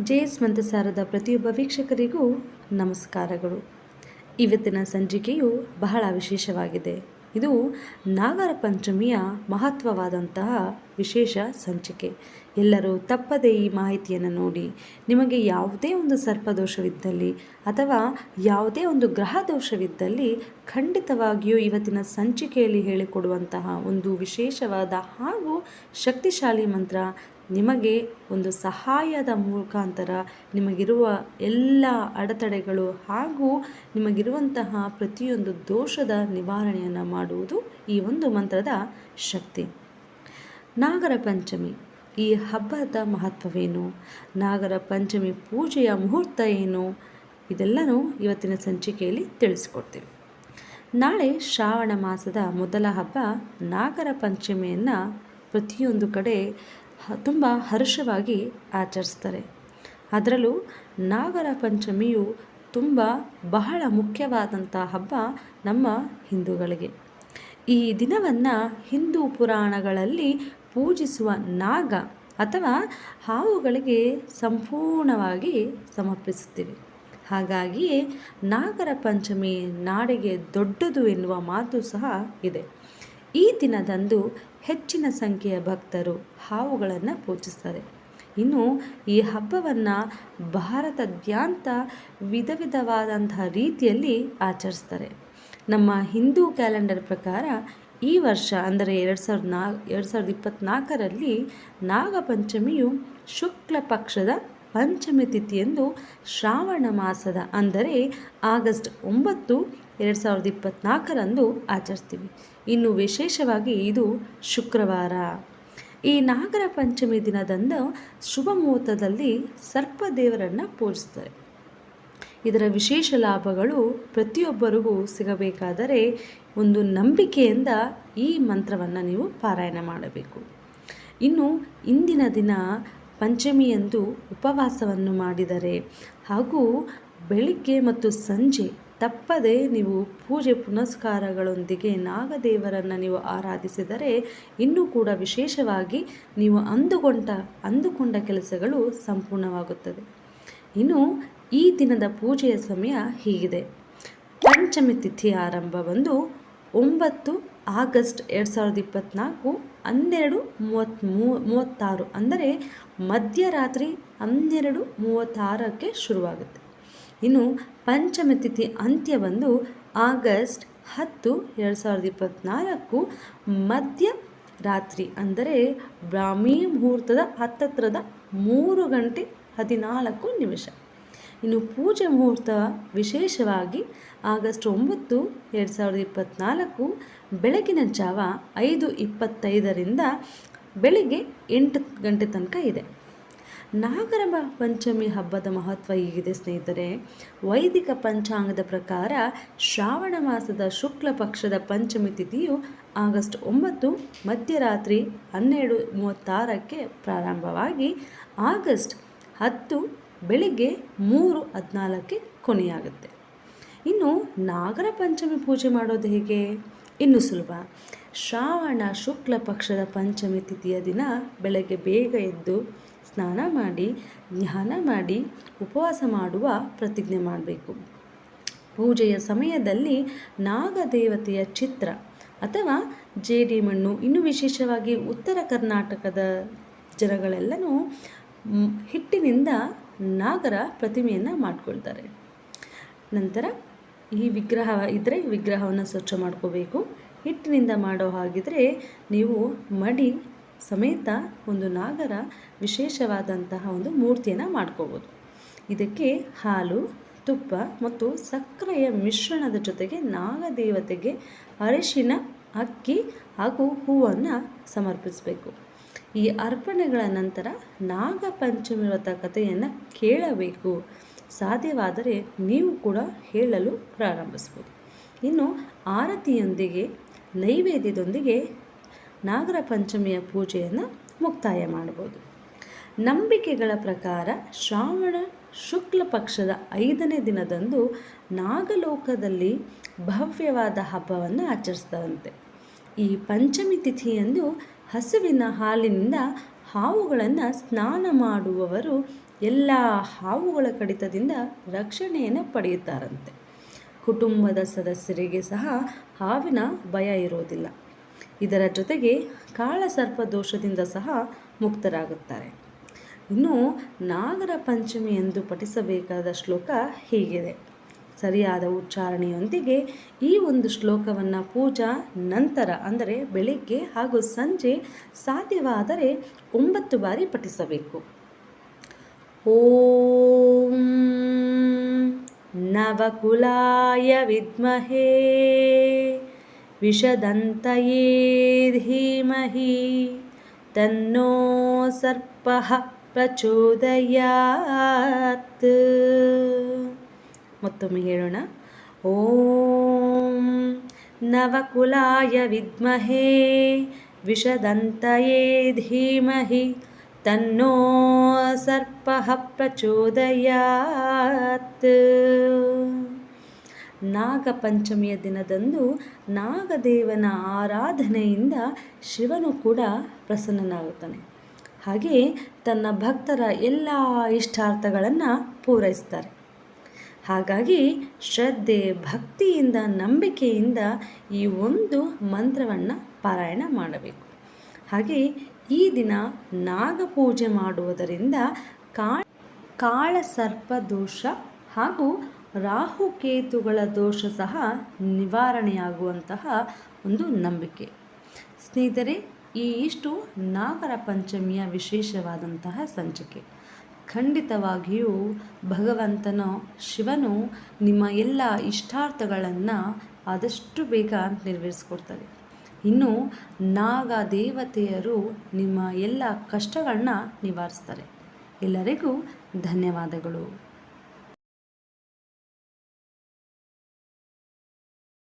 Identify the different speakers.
Speaker 1: J S ಮಂತಸಾರದ ಪ್ರತಿಯೊಬ್ಬ ವೀಕ್ಷಕರಿಗೂ ನಮಸ್ಕಾರಗಳು. ಇವತ್ತಿನ ಸಂಚಿಕೆಯು ಬಹಳ ವಿಶೇಷವಾಗಿದೆ. ಇದು ನಾಗರ ಪಂಚಮಿಯ ಮಹತ್ವವಾದಂತಹ ವಿಶೇಷ ಸಂಚಿಕೆ. ಎಲ್ಲರೂ ತಪ್ಪದೇ ಈ ಮಾಹಿತಿಯನ್ನು ನೋಡಿ ನಿಮಗೆ ಯಾವುದೇ ಒಂದು ಸರ್ಪದೋಷವಿದ್ದಲ್ಲಿ ಅಥವಾ ಯಾವುದೇ ಒಂದು ಗ್ರಹ ದೋಷವಿದ್ದಲ್ಲಿ ಖಂಡಿತವಾಗಿಯೂ ಇವತ್ತಿನ ಸಂಚಿಕೆಯಲ್ಲಿ ಹೇಳಿಕೊಡುವಂತಹ ಒಂದು ವಿಶೇಷವಾದ ಹಾಗೂ ಶಕ್ತಿಶಾಲಿ ಮಂತ್ರ ನಿಮಗೆ ಒಂದು ಸಹಾಯದ ಮುಖಾಂತರ ನಿಮಗಿರುವ ಎಲ್ಲ ಅಡೆತಡೆಗಳು ಹಾಗೂ ನಿಮಗಿರುವಂತಹ ಪ್ರತಿಯೊಂದು ದೋಷದ ನಿವಾರಣೆಯನ್ನು ಮಾಡುವುದು ಈ ಒಂದು ಮಂತ್ರದ ಶಕ್ತಿ. ನಾಗರ ಪಂಚಮಿ. ಈ ಹಬ್ಬದ ಮಹತ್ವವೇನು? ನಾಗರ ಪಂಚಮಿ ಪೂಜೆಯ ಮುಹೂರ್ತ ಏನು? ಇದೆಲ್ಲನೂ ಇವತ್ತಿನ ಸಂಚಿಕೆಯಲ್ಲಿ ತಿಳಿಸ್ಕೊಡ್ತೀವಿ. ನಾಳೆ ಶ್ರಾವಣ ಮಾಸದ ಮೊದಲ ಹಬ್ಬ ನಾಗರ ಪಂಚಮಿಯನ್ನು ಪ್ರತಿಯೊಂದು ಕಡೆ ತುಂಬ ಹರ್ಷವಾಗಿ ಆಚರಿಸ್ತಾರೆ. ಅದರಲ್ಲೂ ನಾಗರ ಪಂಚಮಿಯು ತುಂಬ ಬಹಳ ಮುಖ್ಯವಾದಂಥ ಹಬ್ಬ ನಮ್ಮ ಹಿಂದೂಗಳಿಗೆ. ಈ ದಿನವನ್ನು ಹಿಂದೂ ಪುರಾಣಗಳಲ್ಲಿ ಪೂಜಿಸುವ ನಾಗ ಅಥವಾ ಹಾವುಗಳಿಗೆ ಸಂಪೂರ್ಣವಾಗಿ ಸಮರ್ಪಿಸುತ್ತೀವಿ. ಹಾಗಾಗಿಯೇ ನಾಗರ ಪಂಚಮಿ ನಾಡಿಗೆ ದೊಡ್ಡದು ಎನ್ನುವ ಮಾತು ಸಹ ಇದೆ. ಈ ದಿನದಂದು ಹೆಚ್ಚಿನ ಸಂಖ್ಯೆಯ ಭಕ್ತರು ಹಾವುಗಳನ್ನು ಪೂಜಿಸ್ತಾರೆ. ಇನ್ನು ಈ ಹಬ್ಬವನ್ನು ಭಾರತದಾದ್ಯಂತ ವಿಧ ವಿಧವಾದಂತಹ ರೀತಿಯಲ್ಲಿ ಆಚರಿಸ್ತಾರೆ. ನಮ್ಮ ಹಿಂದೂ ಕ್ಯಾಲೆಂಡರ್ ಪ್ರಕಾರ ಈ ವರ್ಷ, ಅಂದರೆ ಎರಡು ಸಾವಿರದ ನಾ, ಎರಡು ಸಾವಿರದ ಇಪ್ಪತ್ತ್ನಾಲ್ಕರಲ್ಲಿ ನಾಗಪಂಚಮಿಯು ಶುಕ್ಲ ಪಕ್ಷದ ಪಂಚಮಿ ತಿಥಿಯಂದು ಶ್ರಾವಣ ಮಾಸದ, ಅಂದರೆ ಆಗಸ್ಟ್ ಒಂಬತ್ತು, ಎರಡು ಸಾವಿರದ ಇಪ್ಪತ್ತ್ನಾಲ್ಕರಂದು ಆಚರಿಸ್ತೀವಿ. ಇನ್ನು ವಿಶೇಷವಾಗಿ ಇದು ಶುಕ್ರವಾರ. ಈ ನಾಗರ ಪಂಚಮಿ ದಿನದಂದು ಶುಭ ಮುಹೂರ್ತದಲ್ಲಿ ಸರ್ಪದೇವರನ್ನು ಪೂಜಿಸ್ತಾರೆ. ಇದರ ವಿಶೇಷ ಲಾಭಗಳು ಪ್ರತಿಯೊಬ್ಬರಿಗೂ ಸಿಗಬೇಕಾದರೆ ಒಂದು ನಂಬಿಕೆಯಿಂದ ಈ ಮಂತ್ರವನ್ನು ನೀವು ಪಾರಾಯಣ ಮಾಡಬೇಕು. ಇನ್ನು ಇಂದಿನ ದಿನ ಪಂಚಮಿಯಂದು ಉಪವಾಸವನ್ನು ಮಾಡಿದರೆ ಹಾಗೂ ಬೆಳಿಗ್ಗೆ ಮತ್ತು ಸಂಜೆ ತಪ್ಪದೆ ನೀವು ಪೂಜೆ ಪುನಸ್ಕಾರಗಳೊಂದಿಗೆ ನಾಗದೇವರನ್ನು ನೀವು ಆರಾಧಿಸಿದರೆ ಇನ್ನೂ ಕೂಡ ವಿಶೇಷವಾಗಿ ನೀವು ಅಂದುಕೊಂಡ ಅಂದುಕೊಂಡ ಕೆಲಸಗಳು ಸಂಪೂರ್ಣವಾಗುತ್ತದೆ. ಇನ್ನು ಈ ದಿನದ ಪೂಜೆಯ ಸಮಯ ಹೀಗಿದೆ. ಪಂಚಮಿ ತಿಥಿ ಆರಂಭ ಬಂದು ಒಂಬತ್ತು ಆಗಸ್ಟ್ ಎರಡು ಸಾವಿರದ ಇಪ್ಪತ್ತ್ನಾಲ್ಕು ಹನ್ನೆರಡು ಮೂವತ್ತ್ ಮೂವತ್ತಾರು ಅಂದರೆ ಮಧ್ಯರಾತ್ರಿ ಹನ್ನೆರಡು ಮೂವತ್ತಾರಕ್ಕೆ ಶುರುವಾಗುತ್ತೆ. ಇನ್ನು ಪಂಚಮಿ ತಿಥಿ ಅಂತ್ಯ ಬಂದು ಆಗಸ್ಟ್ ಹತ್ತು ಎರಡು ಸಾವಿರದ ಇಪ್ಪತ್ತ್ನಾಲ್ಕು ಮಧ್ಯ ರಾತ್ರಿ ಅಂದರೆ ಬ್ರಾಹ್ಮಿ ಮುಹೂರ್ತದ ಹತ್ತತ್ರದ ಮೂರು ಗಂಟೆ ಹದಿನಾಲ್ಕು ನಿಮಿಷ. ಇನ್ನು ಪೂಜೆ ಮುಹೂರ್ತ ವಿಶೇಷವಾಗಿ ಆಗಸ್ಟ್ ಒಂಬತ್ತು, ಎರಡು ಸಾವಿರದ ಇಪ್ಪತ್ತ್ನಾಲ್ಕು ಬೆಳಗಿನ ಜಾವ ಐದು ಇಪ್ಪತ್ತೈದರಿಂದ ಬೆಳಿಗ್ಗೆ ಎಂಟು ಗಂಟೆ ತನಕ ಇದೆ. ನಾಗರ ಪಂಚಮಿ ಹಬ್ಬದ ಮಹತ್ವ ಹೀಗಿದೆ ಸ್ನೇಹಿತರೆ. ವೈದಿಕ ಪಂಚಾಂಗದ ಪ್ರಕಾರ ಶ್ರಾವಣ ಮಾಸದ ಶುಕ್ಲ ಪಕ್ಷದ ಪಂಚಮಿ ತಿಥಿಯು ಆಗಸ್ಟ್ ಒಂಬತ್ತು, ಮಧ್ಯರಾತ್ರಿ ಹನ್ನೆರಡು ಮೂವತ್ತಾರಕ್ಕೆ ಪ್ರಾರಂಭವಾಗಿ ಆಗಸ್ಟ್ ಹತ್ತು ಬೆಳಿಗ್ಗೆ ಮೂರು ಹದಿನಾಲ್ಕಕ್ಕೆ ಕೊನೆಯಾಗುತ್ತೆ. ಇನ್ನು ನಾಗರ ಪಂಚಮಿ ಪೂಜೆ ಮಾಡೋದು ಹೇಗೆ? ಇನ್ನು ಸುಲಭ. ಶ್ರಾವಣ ಶುಕ್ಲ ಪಕ್ಷದ ಪಂಚಮಿ ತಿಥಿಯ ದಿನ ಬೆಳಗ್ಗೆ ಬೇಗ ಎದ್ದು ಸ್ನಾನ ಮಾಡಿ, ಧ್ಯಾನ ಮಾಡಿ, ಉಪವಾಸ ಮಾಡುವ ಪ್ರತಿಜ್ಞೆ ಮಾಡಬೇಕು. ಪೂಜೆಯ ಸಮಯದಲ್ಲಿ ನಾಗದೇವತೆಯ ಚಿತ್ರ ಅಥವಾ ಜೇಡಿ ಮಣ್ಣು ಇನ್ನು ವಿಶೇಷವಾಗಿ ಉತ್ತರ ಕರ್ನಾಟಕದ ಜನಗಳೆಲ್ಲನೂ ಹಿಟ್ಟಿನಿಂದ ನಾಗರ ಪ್ರತಿಮೆಯನ್ನು ಮಾಡ್ಕೊಳ್ತಾರೆ. ನಂತರ ಈ ವಿಗ್ರಹ ಇದ್ದರೆ ವಿಗ್ರಹವನ್ನು ಸ್ವಚ್ಛ ಮಾಡ್ಕೋಬೇಕು. ಹಿಟ್ಟಿನಿಂದ ಮಾಡೋ ಹಾಗಿದ್ರೆ ನೀವು ಮಡಿ ಸಮೇತ ಒಂದು ನಾಗರ ವಿಶೇಷವಾದಂತಹ ಒಂದು ಮೂರ್ತಿಯನ್ನು ಮಾಡ್ಕೋಬೋದು. ಇದಕ್ಕೆ ಹಾಲು, ತುಪ್ಪ ಮತ್ತು ಸಕ್ಕರೆಯ ಮಿಶ್ರಣದ ಜೊತೆಗೆ ನಾಗದೇವತೆಗೆ ಅರಿಶಿನ, ಅಕ್ಕಿ ಹಾಗೂ ಹೂವನ್ನು ಸಮರ್ಪಿಸಬೇಕು. ಈ ಅರ್ಪಣೆಗಳ ನಂತರ ನಾಗಪಂಚಮಿ ವ್ರತ ಕಥೆಯನ್ನು ಕೇಳಬೇಕು. ಸಾಧ್ಯವಾದರೆ ನೀವು ಕೂಡ ಹೇಳಲು ಪ್ರಾರಂಭಿಸ್ಬೋದು ಇನ್ನು ಆರತಿಯೊಂದಿಗೆ, ನೈವೇದ್ಯದೊಂದಿಗೆ ನಾಗರ ಪಂಚಮಿಯ ಪೂಜೆಯನ್ನು ಮುಕ್ತಾಯ ಮಾಡ್ಬೋದು ನಂಬಿಕೆಗಳ ಪ್ರಕಾರ ಶ್ರಾವಣ ಶುಕ್ಲ ಪಕ್ಷದ ಐದನೇ ದಿನದಂದು ನಾಗಲೋಕದಲ್ಲಿ ಭವ್ಯವಾದ ಹಬ್ಬವನ್ನು ಆಚರಿಸ್ತಾರಂತೆ ಈ ಪಂಚಮಿ ತಿಥಿಯಂದು ಹಸುವಿನ ಹಾಲಿನಿಂದ ಹಾವುಗಳನ್ನು ಸ್ನಾನ ಮಾಡುವವರು ಎಲ್ಲ ಹಾವುಗಳ ಕಡಿತದಿಂದ ರಕ್ಷಣೆಯನ್ನು ಪಡೆಯುತ್ತಾರಂತೆ. ಕುಟುಂಬದ ಸದಸ್ಯರಿಗೆ ಸಹ ಹಾವಿನ ಭಯ ಇರೋದಿಲ್ಲ. ಇದರ ಜೊತೆಗೆ ಕಾಳಸರ್ಪ ದೋಷದಿಂದ ಸಹ ಮುಕ್ತರಾಗುತ್ತಾರೆ. ಇನ್ನು ನಾಗರ ಪಂಚಮಿ ಎಂದು ಪಠಿಸಬೇಕಾದ ಶ್ಲೋಕ ಹೀಗಿದೆ. ಸರಿಯಾದ ಉಚ್ಚಾರಣೆಯೊಂದಿಗೆ ಈ ಒಂದು ಶ್ಲೋಕವನ್ನು ಪೂಜಾ ನಂತರ, ಅಂದರೆ ಬೆಳಿಗ್ಗೆ ಹಾಗೂ ಸಂಜೆ ಸಾಧ್ಯವಾದರೆ ಒಂಬತ್ತು ಬಾರಿ ಪಠಿಸಬೇಕು. ಓಂ ನವಕುಲಾಯ ವಿದ್ಮಹೇ ವಿಷದಂತಯೇ ಧೀಮಹಿ ತನ್ನೋ ಸರ್ಪಃ ಪ್ರಚೋದಯಾತ್. ಮತ್ತೊಮ್ಮೆ ಹೇಳೋಣ. ಓಂ ನವಕುಲಾಯ ವಿದ್ಮಹೇ ವಿಷದಂತಯೇ ಧೀಮಹಿ ತನ್ನೋ ಸರ್ಪಃ ಪ್ರಚೋದಯಾತ್. ನಾಗಪಂಚಮಿಯ ದಿನದಂದು ನಾಗದೇವನ ಆರಾಧನೆಯಿಂದ ಶಿವನು ಕೂಡ ಪ್ರಸನ್ನನಾಗುತ್ತಾನೆ. ಹಾಗೆ ತನ್ನ ಭಕ್ತರ ಎಲ್ಲ ಇಷ್ಟಾರ್ಥಗಳನ್ನು ಪೂರೈಸ್ತಾರೆ. ಹಾಗಾಗಿ ಶ್ರದ್ಧೆ, ಭಕ್ತಿಯಿಂದ, ನಂಬಿಕೆಯಿಂದ ಈ ಒಂದು ಮಂತ್ರವನ್ನು ಪಾರಾಯಣ ಮಾಡಬೇಕು. ಹಾಗೆ ಈ ದಿನ ನಾಗಪೂಜೆ ಮಾಡುವುದರಿಂದ ಕಾ ಸರ್ಪ ದೋಷ ಹಾಗೂ ರಾಹುಕೇತುಗಳ ದೋಷ ಸಹ ನಿವಾರಣೆಯಾಗುವಂತಹ ಒಂದು ನಂಬಿಕೆ. ಸ್ನೇಹಿತರೆ, ಈ ಇಷ್ಟು ನಾಗರ ಪಂಚಮಿಯ ವಿಶೇಷವಾದಂತಹ ಸಂಚಿಕೆ. ಖಂಡಿತವಾಗಿಯೂ ಭಗವಂತನ ಶಿವನು ನಿಮ್ಮ ಎಲ್ಲ ಇಷ್ಟಾರ್ಥಗಳನ್ನು ಆದಷ್ಟು ಬೇಗ ನೆರವೇರಿಸ್ಕೊಡ್ತಾರೆ ಇನ್ನು ನಾಗ ದೇವತೆಯರು ನಿಮ್ಮ ಎಲ್ಲ ಕಷ್ಟಗಳನ್ನ ನಿವಾರಿಸ್ತಾರೆ. ಎಲ್ಲರಿಗೂ ಧನ್ಯವಾದಗಳು.